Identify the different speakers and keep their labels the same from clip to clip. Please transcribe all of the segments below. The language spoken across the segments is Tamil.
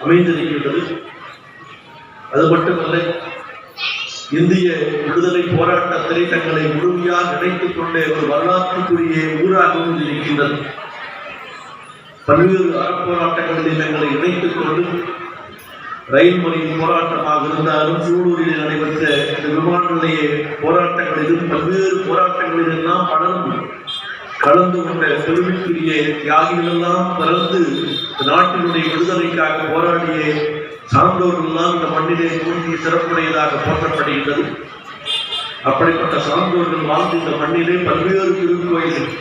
Speaker 1: அமைந்திருக்கின்றது அது மட்டுமல்ல இந்திய விடுதலை போராட்டத்திலே தங்களை முழுமையாக இணைத்துக் கொண்ட ஒரு வரலாற்றுக்குரிய ஊராகவும் இருக்கின்றது பல்வேறு அறப்போராட்டங்களில் தங்களை இணைத்துக் கொண்டு ரயில் மறியல் போராட்டமாக இருந்தாலும் சூலூரில் நடைபெற்ற இந்த விமான நிலைய போராட்டங்களிலும் பல்வேறு போராட்டங்களிலெல்லாம் பலரும் கலந்து கொண்ட பெருமைக்குரிய தியாகிகளெல்லாம் பிறந்து நாட்டினுடைய விடுதலைக்காக போராடிய சான்றோர்கள்லாம் இந்த மண்ணிலே தோன்றி சிறப்புடையதாக போற்றப்படுகின்றது. அப்படிப்பட்ட சான்றோர்கள் வாழ்ந்து இந்த மண்ணிலே பல்வேறு திருக்கோயில்கள்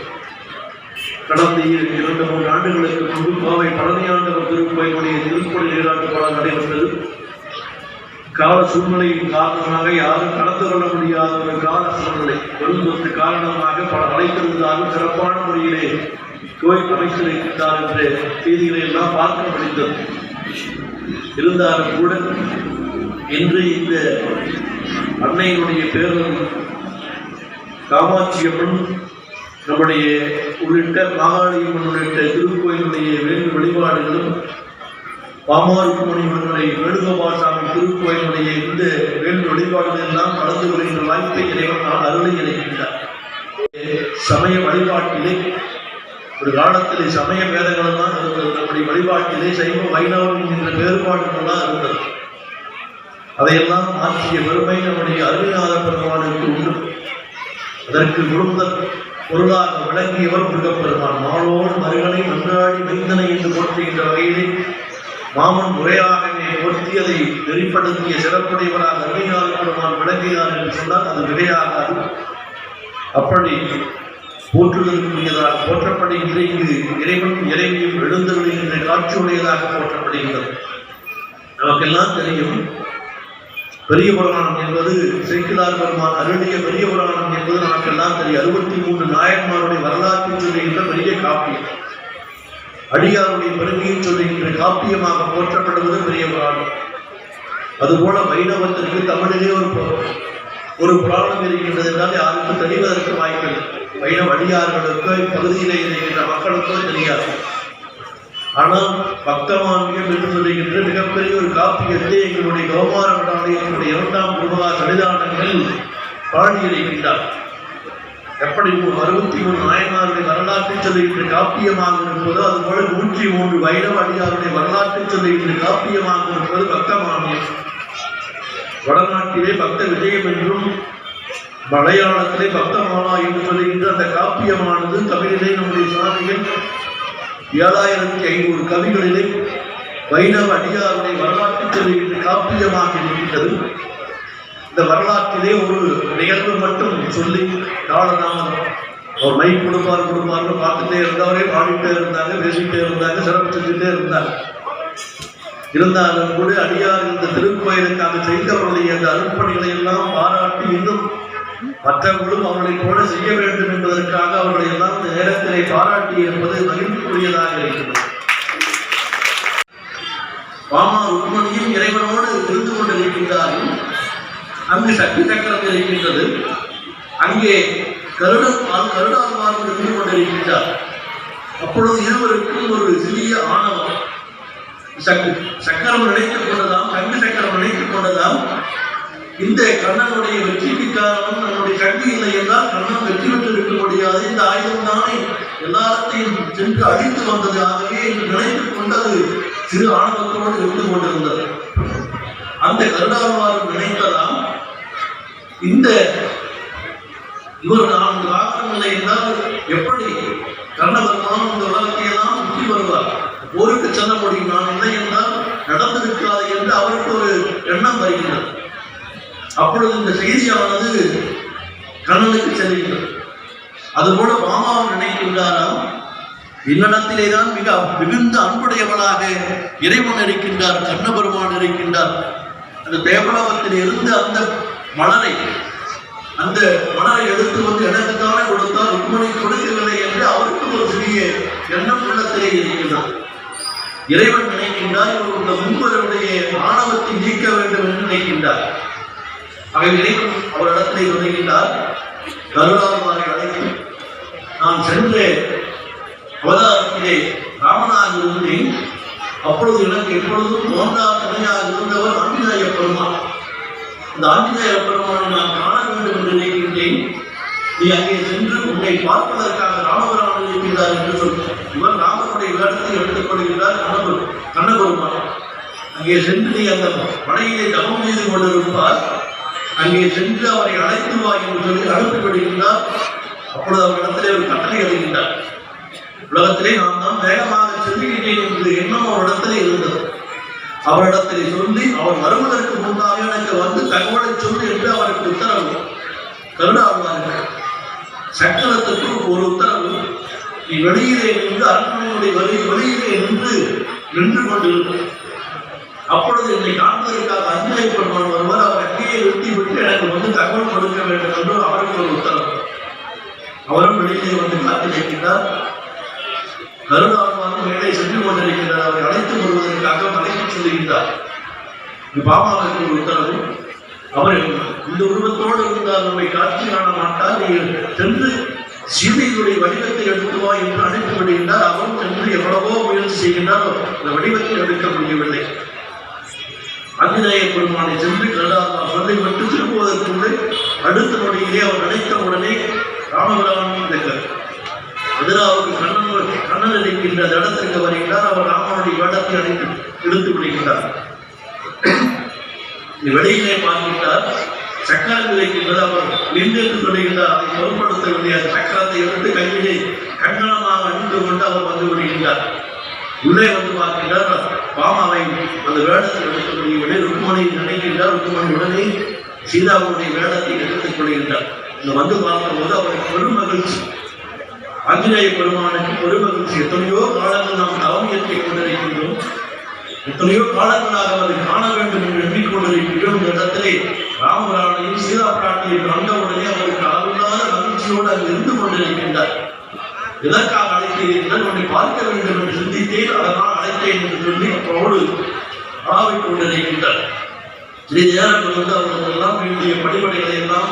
Speaker 1: கடந்த இரண்டு மூன்று ஆண்டுகளுக்கு முன்பு கோவை பழனியாண்டவர் திருக்கோயிலுடைய திருக்கோயில் நீராட்டு படம் நடைபெற்றது. கால சூழ்நிலையின் காரணமாக யாரும் கலந்து கொள்ள முடியாத ஒரு கால சூழ்நிலை. பெருந்தொற்று காரணமாக பல அழைத்திருந்தாலும் சிறப்பான முறையிலே கோயில் அமைத்திருக்கின்றார் என்ற செய்திகளை எல்லாம் பார்க்க முடிந்தது. இருந்தாலும் கூட இன்று இந்த அன்னையினுடைய பேரும் காமாட்சியம்மன் நம்முடைய உள்ளிட்ட மாகாளியம்மன் உள்ளிட்ட திருக்கோயிலுடைய வேண்டு வழிபாடுகளும் பாமாருக்குமணி மன்னுடைய வேணுகோபாசாமி திருக்கோயிலுடைய இந்த வேண்டு வழிபாடுகள் எல்லாம் கலந்து கொள்கின்ற வாய்ப்பை இறைவன் நான் அருளை இணைக்கின்றார். சமய வழிபாட்டிலே ஒரு காலத்திலே சமய பேதங்கள் எல்லாம் இருந்தது நம்முடைய வழிபாட்டிலே சைவ வைணவம் என்கின்ற வேறுபாடுகள்லாம் இருந்தது. அதையெல்லாம் மாற்றிய பெருமை நம்முடைய அருமைநாத பெருமானுக்கு உண்டு. அதற்கு குருந்த பொருளாக விளங்கியவர் முருகப்பெருமான். மாலோடு மருகனை மன்றாடி வைந்தனை என்று போற்றுகின்ற வகையிலே மாமன் முறையாகவே போர்த்தியதை வெளிப்படுத்திய சிறப்புடையவராக அருமையார் பெருமான் விளங்கினார் என்று சொன்னால் அது மிகையாகாது அப்படி போற்றுதலுக்குரியதாக போற்றப்படுகின்ற இங்கு இறைவன் இறைவியும் எழுந்தருளுகின்ற காட்சியுடையதாக போற்றப்படுகின்றது. நமக்கெல்லாம் தெரியும் பெரிய புராணம் என்பது சேக்கிலார் பெருமான் அருளிய பெரிய புராணம் என்பது நமக்கெல்லாம் தெரியும். அறுபத்தி மூன்று நாயன்மாருடைய வரலாற்று சொல்லுகின்ற பெரிய காப்பியம். அடியாருடைய பெருமையை சொல்லுகின்ற காப்பியமாக போற்றப்படுவது பெரிய புராணம் அதுபோல வைணவத்திற்கு தமிழிலே ஒரு ஒரு புராணம் இருக்கின்றது என்றால் யாருக்கும் தெளிவதற்கு வாய்ப்பில்லை. வைணவ அடியார்களுக்கோ இப்பகுதியிலே இருக்கின்ற மக்களுக்கோ தெரியாது. ஆனால் பக்தமான்யம் என்று சொல்லுகின்ற மிகப்பெரிய ஒரு காப்பியத்தை எங்களுடைய கௌமார விடாலயத்தினுடைய இரண்டாம் குருவா சன்னிதானங்கள் பாடியிருக்கின்றார். எப்படி அறுபத்தி மூணு நாயனாருடைய வரலாற்றை சொல்லுகின்ற காப்பியமாக இருப்பதோ அதுபோல நூற்றி மூன்று வைணவ அடியாருடைய வரலாற்றை சொல்லுகின்ற காப்பியமாக இருப்பது பக்தமானியம் வடநாட்டிலே பக்த விஜயம் என்றும் மலையாளத்திலே பக்தமாலா என்று சொல்லுகின்ற அந்த காப்பியமானது தமிழிலே நம்முடைய சுவாமிகள் ஏழாயிரத்தி ஐநூறு கவிகளிலே வைணவ அடியாருடைய வரலாற்றை சொல்லுகின்ற காப்பியமாக இருக்கின்றது. இந்த வரலாற்றிலே ஒரு நிகழ்வு மட்டும் சொல்லி காலதாமதம். அவர் மைக் கொடுப்பார் கொடுப்பார்னு பார்த்துட்டே இருந்தவரே பாடிட்டே இருந்தாங்க பேசிட்டே இருந்தாங்க சிறப்பு செஞ்சுட்டே இருந்தாங்க. இருந்தாலும் கூட அடியார் இந்த திருக்கோயிலுக்காக செய்தவர்களுடைய அந்த அருப்பணிகளை எல்லாம் பாராட்டி இன்னும் மற்றவர்களும் அவர்களை போல செய்ய வேண்டும் என்பதற்காக அவர்களை எல்லாம் இந்த நேரத்திலே பாராட்டி என்பது மகிழ்ச்சிக்குரியதாக இருக்கிறது. மாமா ருக்மணியும் இறைவனோடு இருந்து கொண்டிருக்கின்றார்கள். அங்கு சக்தி சக்கரம் இருக்கின்றது அங்கே கருடன் கருடாழ்வார் இருந்து கொண்டிருக்கின்றார். அப்பொழுது இருவருக்கும் ஒரு சிறிய ஆணவம். சக்கரம் நினைத்துக் கொண்டதாம் சங்கு சக்கரம் நினைத்துக் கொண்டதாம். இந்த கண்ணனுடைய வெற்றிக்கு காரணம் நம்முடைய சக்தி இல்லை என்றால் கண்ணன் வெற்றி பெற்று இருக்க முடியாது. இந்த ஆயுதம் தானே. எல்லாத்தையும் சென்று அழித்து வந்தது. ஆகவே என்று நினைத்துக் கொண்டது சிறு ஆணவத்தோடு இருந்து கொண்டிருந்தது. அந்த கருடாழ்வார் நினைத்ததாம் இந்த இவர் நான்கு வாகனங்களை எல்லாம் எப்படி கண்ணபெருமான் இந்த உலகத்தையெல்லாம் சுற்றி வருவார்? போருக்கு செல்ல முடியும் நான் இல்லை என்றால் நடந்திருக்காது என்று அவருக்கு ஒரு எண்ணம் வருகிறது அப்பொழுது இந்த செய்தியானது கண்ணனுக்கு செல்கின்றது. அதுபோல மாமாவும் நினைக்கின்றாராம் என்னிடத்திலே தான் மிக மிகுந்த அன்புடையவளாக இறைவன் இருக்கின்றார் கண்ணபெருமான் இருக்கின்றார். அந்த தேவலோகத்தில் இருந்து அந்த மலரை அந்த மலரை எடுத்து வந்து எனக்குத்தானே கொடுத்தால் ருக்மணி கொடுக்கவில்லை என்று அவருக்கும் ஒரு சிறிய எண்ணம் உள்ளத்திலே இருக்கின்றார் இறைவன் நினைக்கின்றார் இவர் இந்த முன்பருடைய ஆணவத்தை நீக்க வேண்டும் என்று நினைக்கின்றார். அவை இறைவன் அவரிடத்திலே சொல்லுகின்றார் கருணாகுமாரை அழைத்து நான் சென்ற அவதாரத்திலே ராமனாக இருந்தேன். அப்பொழுது எனக்கு எப்பொழுதும் தோன்றா துணையாக இருந்தவர் ஆஞ்சநேய பெருமாள் இந்த ஆஞ்சநேய பெருமானை நான் காண வேண்டும் என்று நினைக்கின்றேன். நீ அங்கே சென்று உன்னை பார்ப்பதற்காக ராமபுராமன் இருக்கிறார் என்று சொல்கிறார். இவர் ராமனுடைய வேடத்தை எடுத்துக்கொள்கிறார் கண்ணபுரம் கண்ணபெருமான். அங்கே சென்று நீ அந்த படையிலே தவம் செய்து கொண்டிருப்பார். அங்கே சென்று அவரை அழைத்து வா என்று சொல்லி அனுப்பிவிடுகின்றார் அப்பொழுது அவரிடத்திலே ஒரு கட்டளை எழுகின்றார் உலகத்திலே நான் தான் வேகமாக செல்லுகின்றேன் என்று எண்ணம் அவரிடத்திலே இருந்தது. அவரிடத்தில் சொல்லி அவர் வருவதற்கு முன்பாக எனக்கு வந்து தகவலை சொல்லு என்று அவருக்கு உத்தரவு. கருணாவார்கள் சக்கரத்துக்கு ஒரு உத்தரவு. நீ வெளியிலே நின்று அரண்மனையுடைய வழி வெளியிலே நின்று நின்று கொண்டிருக்கும் அப்பொழுது என்னை காண்பதற்காக அஞ்சலை பெருமான் ஒருவர் அவர் அங்கேயே நிறுத்தி விட்டு எனக்கு வந்து தகவல் கொடுக்க வேண்டும் என்று அவருக்கு ஒரு உத்தரவு. அவரும் வெளியிலே வந்து காத்திருக்கின்றார் கருணாத்மாவும் மேலே சென்று கொண்டிருக்கிறார் அவரை அழைத்து வருவதற்காக மலைக்கு செல்கின்றார். பாபாவுக்கு ஒரு உத்தரவு. அவர் இந்த உருவத்தோடு இருந்தால் நம்மை காட்சி காண மாட்டார். நீங்கள் சென்று சீதையுடைய வடிவத்தை எடுத்துவா என்று அழைத்து விடுகின்றார். அவரும் சென்று எவ்வளவோ முயற்சி செய்கின்றார். அந்த வடிவத்தை எடுக்க முடியவில்லை. ஆஞ்சநேய பெருமானை சென்று கருடாத்மா மட்டும் திரும்புவதற்குள்ளே அடுத்த நொடியிலே அவர் நினைத்த உடனே ராமபிராமன் இந்த எதிராவுக்கு கண்ணன் கண்ணன் அளிக்கின்ற அந்த இடத்திற்கு வருகிறார் அவர் ராமனுடைய வேடத்தை அழைத்து எடுத்து விடுகின்றார் இந்த வெளியிலே பார்க்கின்றார். சக்கரம் இருக்கின்றது அவர் நின்று என்று சொல்லுகின்றார். அதை பொருட்படுத்தவில்லை அந்த சக்கரத்தை எடுத்து கையிலே கங்கணமாக நின்று கொண்டு அவர் வந்து விடுகின்றார் உள்ளே வந்து பார்க்கின்றார். பாமாவை அந்த வேடத்தை எடுத்துக் கொள்கிறேன் ருக்மணி நினைக்கின்றார். ருக்மணி உடனே சீதாவுடைய வேடத்தை எடுத்துக் கொள்கின்றார். இந்த வந்து பார்க்கும்போது அவருக்கு பெரும் மகிழ்ச்சி. ஆஞ்சநேய பெருமானுக்கு பெரும் எத்தனையோ காலங்கள் நாம் தவம் இயற்றிக் கொண்டிருக்கின்றோம். எத்தனையோ காலங்களாக அவரை காண வேண்டும் என்று எண்ணிக்கொண்டிருக்கின்றோம். இந்த இடத்திலே ராமபிரானையும் சீதா பிராட்டியை கண்டவுடனே அவருக்கு அளவில்லாத மகிழ்ச்சியோடு அங்கு இருந்து கொண்டிருக்கின்றார். எதற்காக அழைத்தீர்கள் உன்னை பார்க்க வேண்டும் என்று சிந்தித்தேன். அதனால் அழைத்தேன் என்று சொல்லி அப்போடு ஆவிக் கொண்டிருக்கின்றார். சிறிது நேரத்தில் வந்து அவர்கள் எல்லாம் வேண்டிய படிப்படைகளை எல்லாம்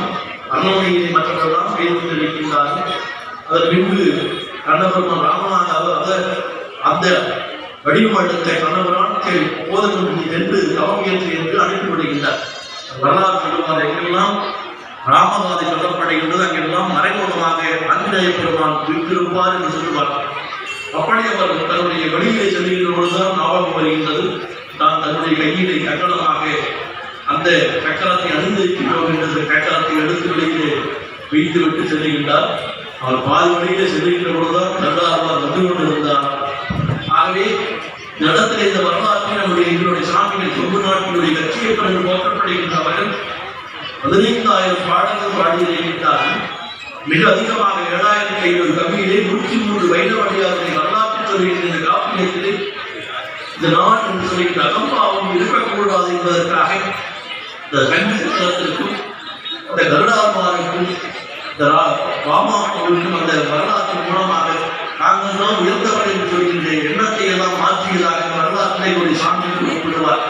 Speaker 1: அன்னமணியை மற்றவர்களெல்லாம் செய்து கொண்டிருக்கின்றார்கள். அதன் பின்பு கண்ணபெருமான் ராமநாத அவர் அந்த அந்த வடிவமண்டத்தை கண்ணபுரான் போதகம் என்று தவம் என்று என்று விடுகின்றார் வரலாறு சொல்லுவார் எங்கெல்லாம் ராமகாதை சொல்லப்படுகின்றது அங்கெல்லாம் மறைமுகமாக ஆஞ்சநேய பெருமான் விட்டிருப்பார் என்று சொல்லுவார். அப்படி அவர் தன்னுடைய வெளியிலே செல்கின்ற பொழுதுதான் ஞாபகம் வருகின்றது தான் தன்னுடைய கையிலே கட்டணமாக அந்த சக்கரத்தை அணிந்திருக்கின்றோம் என்ற சக்கரத்தை எடுத்து வெளியிலே வைத்துவிட்டு செல்கின்றார் அவர் பாதி வழியிலே செல்லுகின்ற பொழுதுதான் கருடாழ்வார் வந்து கொண்டிருந்தார் ஆகவே நடத்தில இந்த வரலாற்றை நம்முடைய எங்களுடைய சாமிகள் தொண்டு நாட்டினுடைய கட்சியை பிறகு போற்றப்படுகின்றவர்கள் பதினைந்தாயிரம் பாடல்கள் பாடியிருக்கின்றார்கள் மிக அதிகமாக ஏழாயிரத்தி ஐநூறு கவியிலே நூற்றி மூன்று வைணவடியார்களை வரலாற்று சொல்கின்ற இந்த காப்பியத்திலே இந்த நாடு என்று சொல்கின்ற அகம்பாவம் இருக்கக்கூடாது என்பதற்காக இந்த கல்வி சக்கரத்திற்கும் அந்த கருடாத்மாவிற்கும் இந்த ரா- ராமாவுக்கும் அந்த வரலாற்றின் மூலமாக நாங்கள் தான் உயர்ந்தவர் சொல்கின்ற எண்ணத்தை எல்லாம் மாற்றியதாக வரலாற்றை ஒரு சாமி குறிப்பிடுவார்.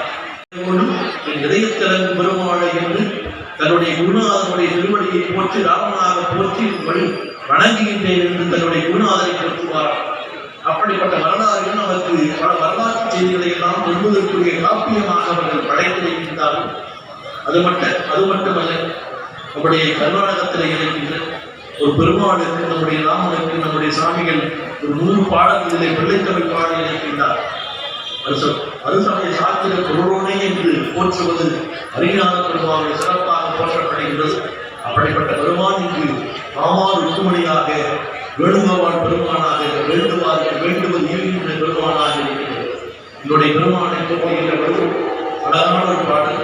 Speaker 1: இதயத்திறன் பெருமாளை என்று தன்னுடைய குருநாதனுடைய திருவடியை போற்றி ராமனாக போற்றி வழி வணங்குகின்றேன் என்று தன்னுடைய குருநாதனை போற்றுவார். அப்படிப்பட்ட வரலாறுகள் அவருக்கு பல வரலாற்று செய்திகளை எல்லாம் சொல்வதற்குரிய காப்பியமாக அவர்கள் படைத்திருக்கின்றார்கள். அது மட்டும் அது மட்டுமல்ல நம்முடைய கர்நாடகத்தில் இருக்கின்ற ஒரு பெருமாளுக்கு நம்முடைய ராமனுக்கு நம்முடைய சாமிகள் ஒரு நூறு பாடல்களிலே பிள்ளைத்தமிழ் பாடல் இருக்கின்றார் அரச- சாத்திர பொருளோனே என்று போற்றுவது அரிநாத பெருமானை சிறப்பாக போற்றப்படுகின்றது அப்படிப்பட்ட பெருமான் இங்கு ராமான் ருக்குமணியாக வேணுகவான் பெருமானாக வேண்டுவார் வேண்டுவது இருக்கின்ற பெருமானாக இருக்கிறது. என்னுடைய பெருமானை போற்றுகின்ற பொழுது அழகான ஒரு பாடல்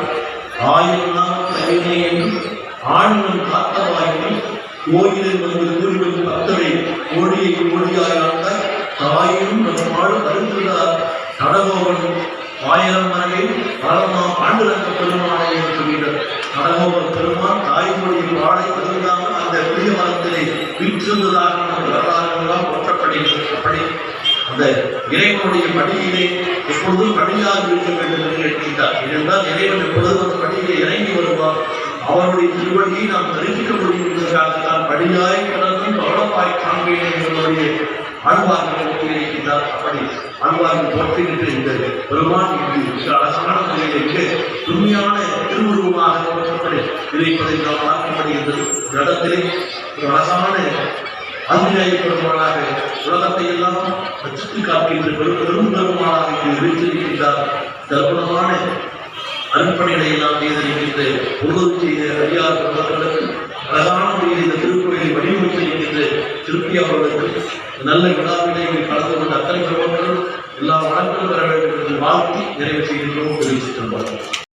Speaker 1: ஆயிரம் நாள் கவிதை ஆண்கள் காத்த வாயினை கோயிலில் பக்தரை கோடியை கோடியாய் தாயினும் நம்மால் வருகிறார் நடகோவன் ஆயிரம் மனையை பரமா பாண்டுரங்க பெருமானை சொல்கிறார் நடகோவன் பெருமான் தாய்மொழியில் வாழை இருந்தாமல் அந்த புதிய மரத்திலே வீற்றிருந்ததாக நமக்கு வரலாறுகளால் அப்படி அந்த இறைவனுடைய படியிலே எப்பொழுதும் படியாக இருக்க வேண்டும் என்று கேட்கின்றார். ஏனென்றால் இறைவன் எப்பொழுதும் அந்த படியிலே இறங்கி வருவார் அவருடைய திருவடியை நாம் தரிசிக்க முடியும் என்பதற்காகத்தான் படியாய் கடந்தும் கவனமாய் காண்பேன் என்பவருடைய ஆழ்வார்கள் போற்றி இருக்கின்றார் அப்படி இந்த பெருமான் இங்கு அழகான உண்மையான திருவுருவமாக இருப்பதை நாம் பார்க்கப்படுகின்றது இடத்திலே ஒரு அழகான ஆஞ்சநேய பெருமானாக உலகத்தை எல்லாம் காக்கின்ற பெரும் பெரும் பெருமானாக இங்கு வீற்றிருக்கின்றார் தர்ப்பணமான அர்ப்பணிகளை எல்லாம் செய்திருக்கின்ற உதவி செய்த அடியார் பெருமக்களுக்கு அழகான முறையில் இந்த திருக்கோயிலை வடிவமைத்திருக்கின்ற திருப்பி அவர்களுக்கு நல்ல விழாவிலே கலந்து கொண்ட அத்தனை பெருமக்களும் எல்லா வளங்களும் பெற வேண்டும் என்று வாழ்த்தி நிறைவு செய்கின்றோம். தெரிவித்துக் கொள்வார்கள்